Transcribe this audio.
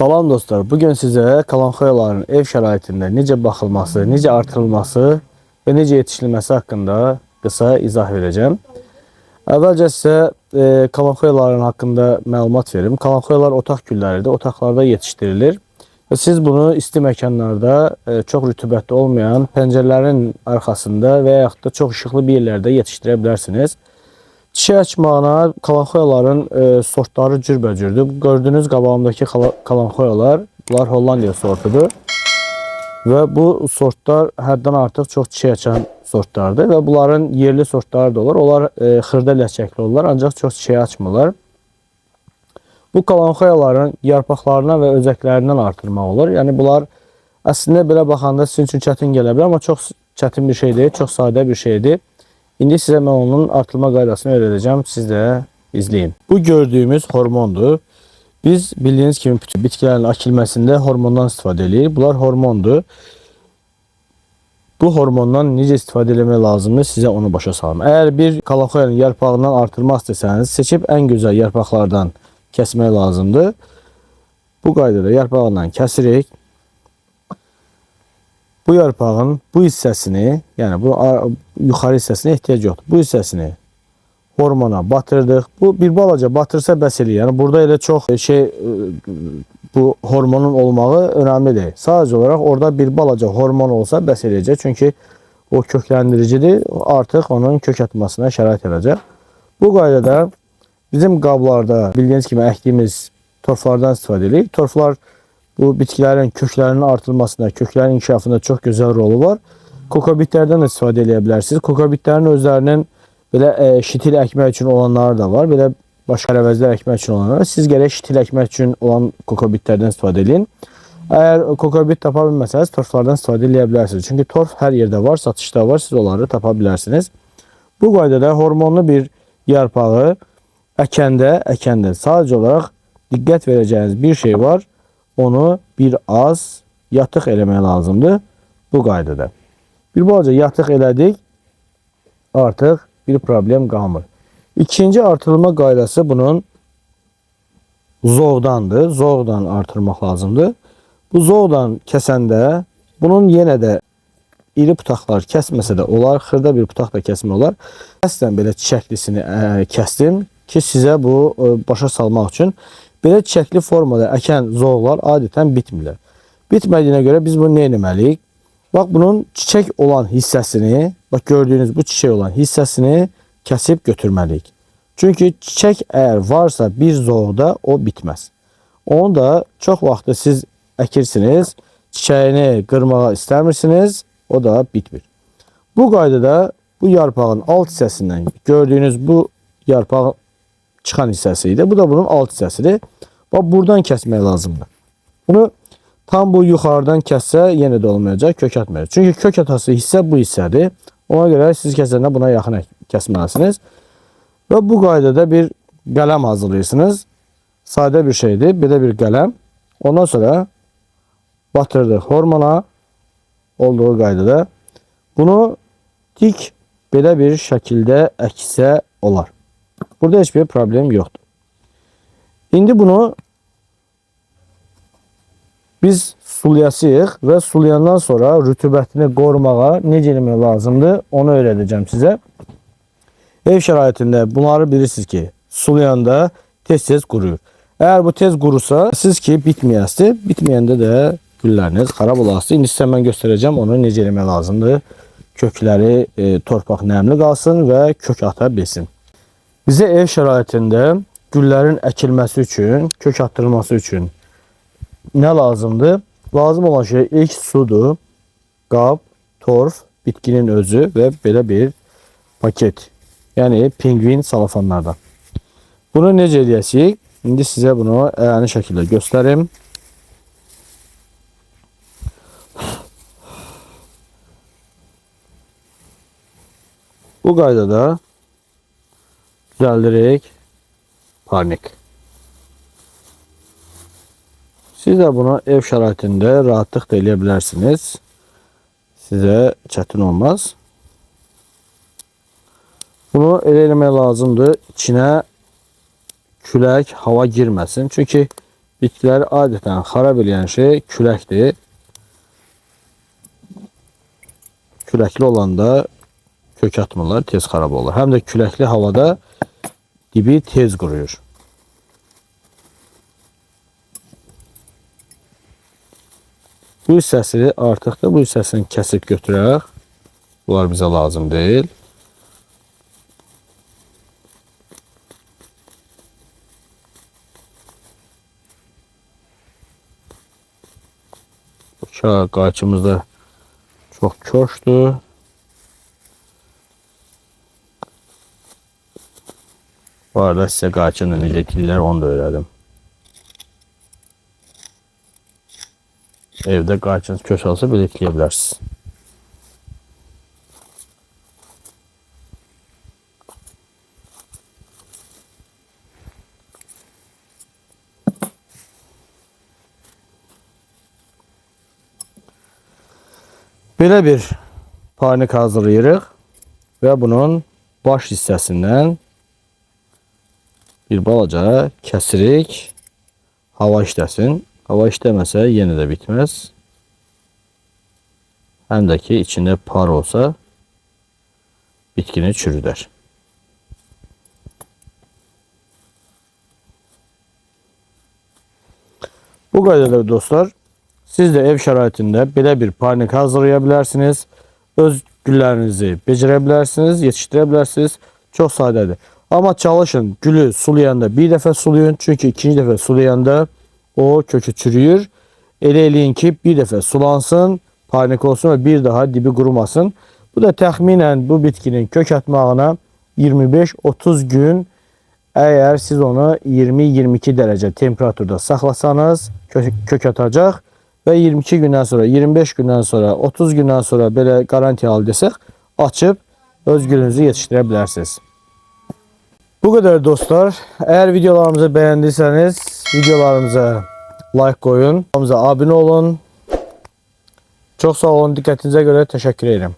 Salam dostlar. Bugün sizə kalanxoyaların ev şəraitində necə baxılması, necə artırılması və necə yetişdirilməsi haqqında qısa izah verəcəm. Əvvəlcə sizə e, kalanxoyaların haqqında məlumat verim. Kalanxoyalar otaq gülləridir. Otaqlarda yetişdirilir. Və siz bunu isti məkanlarda e, çox rütubətli olmayan pəncərələrin arxasında və yaxud da çox işıqlı bir yerlərdə yetişdirə bilərsiniz. Çiçək açmağına kalanxoyaların e, sortları cürbəcürdür. Gördüğünüz qabağımdakı kala- kalanxoyalar, bunlar Hollandiya sortudur. Və bu sortlar həddən artıq çox çiçək açan sortlardır və bunların yerli sortları da olur. Onlar e, xırda ləçəkli olurlar, ancaq çox çiçək açmırlar. Bu kalanxoyaların yarpaqlarına və özəklərindən artırmaq olur. Yəni bunlar əslində belə baxanda sizin üçün çətin gələ bilər, amma çox çətin bir şey deyil, çox sadə bir şeydir. İndi sizə mən onun artırma qaydasını öyrədəcəm. Siz də izləyin. Bu gördüyümüz hormondur. Biz bildiyiniz kimi bütün bitkilərin əkilməsində hormondan istifadə edirik. Bunlar hormondur. Bu hormondan necə istifadə etmək lazımdır, sizə onu başa salım. Əgər bir kalaxoyanın yarpağından artırmaq istəsəniz, seçib ən gözəl yarpaqlardan kəsmək lazımdır. Bu qaydada yarpağından kəsirik. Bu yarpağın bu hissəsini, yəni bu yuxarı hissəsinə ehtiyac yoxdur. Bu hissəsini hormona batırdıq. Bu bir balaca batırsa bəs eləyir. Yəni burada elə çox şey e, bu hormonun olmağı önəmli deyil. Sadəcə olaraq orada bir balaca hormon olsa bəs eləyəcək. Çünki o kökləndiricidir. Artıq onun kök atmasına şərait edəcək. Bu qaydada bizim qablarda bildiyiniz kimi əkdiyimiz torflardan istifadə edirik. Torflar bu bitkilərin köklərinin artırılmasında, köklərin inkişafında çox gözəl rolu var. Kokobitlərdən də istifadə edə bilərsiniz. Kokobitlərin e, şitil əkmək üçün olanları da var. Belə başqa əvəzlər əkmək üçün olanlar. Siz gərək şitil əkmək üçün olan kokobitlərdən istifadə edin. Əgər kokobit tapa torflardan istifadə edə bilərsiniz. Çünki torf hər yerdə var, satışda var. Siz onları tapa bilərsiniz. Bu qaydada hormonlu bir yarpağı əkəndə, əkəndə sadəcə olaraq diqqət verəcəyiniz bir şey var. Onu bir az yatıq eləmək lazımdır bu qaydada. Bir balaca yatıq elədik. Artıq bir problem qalmır. İkinci artırılma qaydası bunun zoğdandır. Zoğdan artırmaq lazımdır. Bu zoğdan kəsəndə bunun yenə də iri putaqlar kəsməsə də olar, xırda bir putaq da kəsmək olar. Əslən belə çiçəklisini kəsdim ki, sizə bu başa salmaq üçün belə çiçəkli formada əkən zoğlar adətən bitmirlər. Bitmədiyinə görə biz bunu nə etməliyik? Bax bunun çiçək olan hissəsini, bax gördüyünüz bu çiçək olan hissəsini kəsib götürməliyik. Çünki çiçək əgər varsa bir zoğda o bitməz. Onu da çox vaxtı siz əkirsiniz, çiçəyini qırmağa istəmirsiniz, o da bitmir. Bu qaydada bu yarpağın alt hissəsindən gördüyünüz bu yarpağın çıxan hissəsi idi. Bu da bunun alt hissəsidir. Bax buradan kəsmək lazımdır. Bunu tam bu yuxarıdan kəssə yenə də olmayacaq, kök atmayacaq. Çünki kök atası hissə bu hissədir. Ona görə siz kəsəndə buna yaxın kəsməlisiniz. Və bu qaydada bir qələm hazırlayırsınız. Sadə bir şeydir. Belə bir qələm. Ondan sonra batırdıq hormona olduğu qaydada. Bunu dik belə bir şəkildə əksə olar. Burada heç bir problem yoxdur. İndi bunu biz sulayasıyıq və sulayandan sonra rütubətini qorumağa necə eləmək lazımdır, onu öyrədəcəm sizə. Ev şəraitində bunları bilirsiniz ki, sulayanda tez-tez quruyur. Əgər bu tez qurusa, siz ki bitməyəsiz, bitməyəndə də gülləriniz xarab olasınız. İndi sizə mən göstərəcəm onu necə eləmək lazımdır. Kökləri, e, torpaq nəmli qalsın və kök ata bilsin. Bizə ev şəraitində güllərin əkilməsi üçün, kök atdırılması üçün nə lazımdır? Lazım olan şey ilk sudur, qab, torf, bitkinin özü və belə bir paket. Yəni pingvin salafanlardan. Bunu necə edəcəyik? İndi sizə bunu əyani şəkildə göstərim. Bu qaydada düzəldirik parnik. Siz də bunu ev şəraitində rahatlıqla eləyə bilərsiniz. Sizə olmaz. Bunu elə eləmək lazımdır. İçinə külək, hava girməsin. Çünki Bitkiləri adətən xarab edən şey küləkdir. Küləkli olanda kök atmırlar, tez xarab olur. Həm də küləkli havada dibi tez quruyur. Bu hissəsi artıq da bu hissəsini kəsib götürək. Bunlar bizə lazım deyil. Bu ka- qayçımız da çox köşdür. Bu arada qayçını necə dillər onu da öyrədim. Evdə qayçınız köş olsa belə etləyə bilərsiniz. Belə bir panik hazırlayırıq və bunun baş hissəsindən bir balaca kəsirik. Hava işləsin. Hava işləməsə yenə də bitməz. Həm də ki içində par olsa bitkini çürüdər. Bu qaydada dostlar siz də ev şəraitində belə bir panik hazırlaya bilərsiniz. Öz güllərinizi becərə bilərsiniz, yetişdirə bilərsiniz. Çox sadədir. Amma çalışın gülü sulayanda bir dəfə sulayın. Çünki ikinci dəfə sulayanda o kökü çürüyür. Elə eləyin ki, bir dəfə sulansın, panik olsun və bir daha dibi qurumasın. Bu da təxminən bu bitkinin kök atmağına 25-30 gün Eğer siz onu 20-22 derece temperaturda saxlasanız kök, kök atacaq və 22 gündən sonra, 25 gündən sonra, 30 gündən sonra belə garanti al desək, açıb öz gülünüzü yetişdirə bilərsiniz. Bu kadar dostlar. Eğer videolarımızı beğendiyseniz videolarımıza like koyun. Kanalımıza abone olun. Çok sağ olun. Dikkatinize göre teşekkür ederim.